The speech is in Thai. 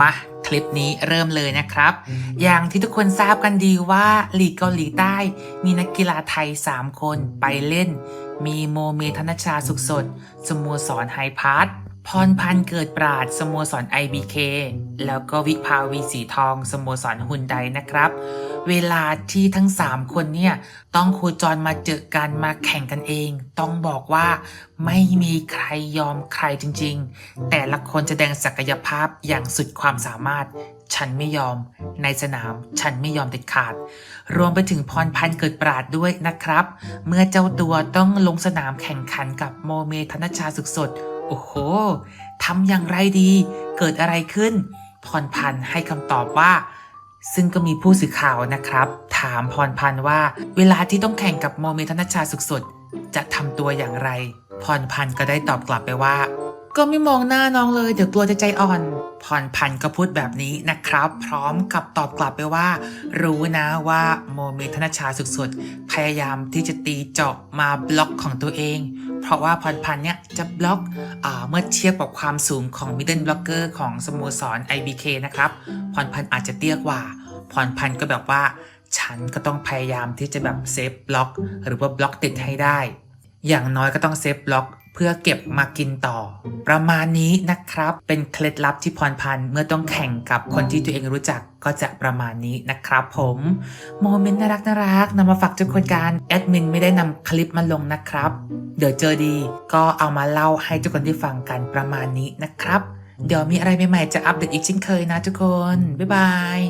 มาคลิปนี้เริ่มเลยนะครับ อย่างที่ทุกคนทราบกันดีว่าลีกเกาหลีใต้ มีนักกีฬาไทย 3 คนไปเล่น มีโมเมธนชชาสุขสด สโมสรไฮพาร์ท พรพันธ์เกิดปราดสโมสร IBK แล้วก็วิภาวีสีทองสโมสรฮุนไดนะครับ เวลาที่ทั้ง 3 คนเนี่ย ต้องโคจรมาเจอกันมาแข่งกันเอง ต้องบอกว่าไม่มีใครยอมใครจริงๆ แต่ละคนจะแสดงศักยภาพอย่างสุดความสามารถฉันไม่ยอม ในสนามฉันไม่ยอมเด็ดขาด รวมไปถึงพรพันธ์เกิดปราดด้วยนะครับ เมื่อเจ้าตัวต้องลงสนามแข่งขันกับโมเมธนชชาสุขสด โอ้โหทำอย่างไรดี เกิดอะไรขึ้น พรพันธ์ให้คำตอบว่า ซึ่งก็มีผู้สื่อข่าวนะครับ ถามพรพันธ์ว่า เวลาที่ต้องแข่งกับโมเมธนชชาสุขสดจะทำตัวอย่างไร พรพันธ์ก็ได้ตอบกลับไปว่า ก็ไม่มองหน้าน้องเลย เดี๋ยวกลัวจะใจอ่อนพรพันธ์ก็พูดแบบนี้นะครับ พร้อมกับตอบกลับไปว่า รู้นะว่าโมเมธนชชาสุขสดพยายามที่จะตีเจาะมาบล็อกของตัวเอง เพราะว่าพรพันธ์เนี่ยจะบล็อกอเมื่อเทียบกับความสูงของมิดเดิลบล็อกเกอร์ของสโมสร IBK นะครับพรพันธ์อาจจะเตี้ยกว่าพรพันธ์ก็แบบว่า ฉันก็ต้องพยายามที่จะแบบเซฟบล็อก หรือว่าบล็อกติดให้ได้ อย่างน้อยก็ต้องเซฟบล็อก พื่อเก็บมากินต่อ ประมาณนี้นะครับ เป็นเคล็ดลับที่พรพันธ์เมื่อต้องแข่งกับคนที่ตัวเองรู้จักก็จะประมาณนี้นะครับผมโมเมนต์น่ารักน่ารักนำมาฝากทุกคนกันแอดมินไม่ได้นำคลิปมาลงนะครับ เดี๋ยวเจอดีก็เอามาเล่าให้ทุกคนได้ฟังกันประมาณนี้นะครับ เดี๋ยวมีอะไรใหม่ๆจะอัปเดตอีกเช่นเคยนะทุกคน บ๊ายบาย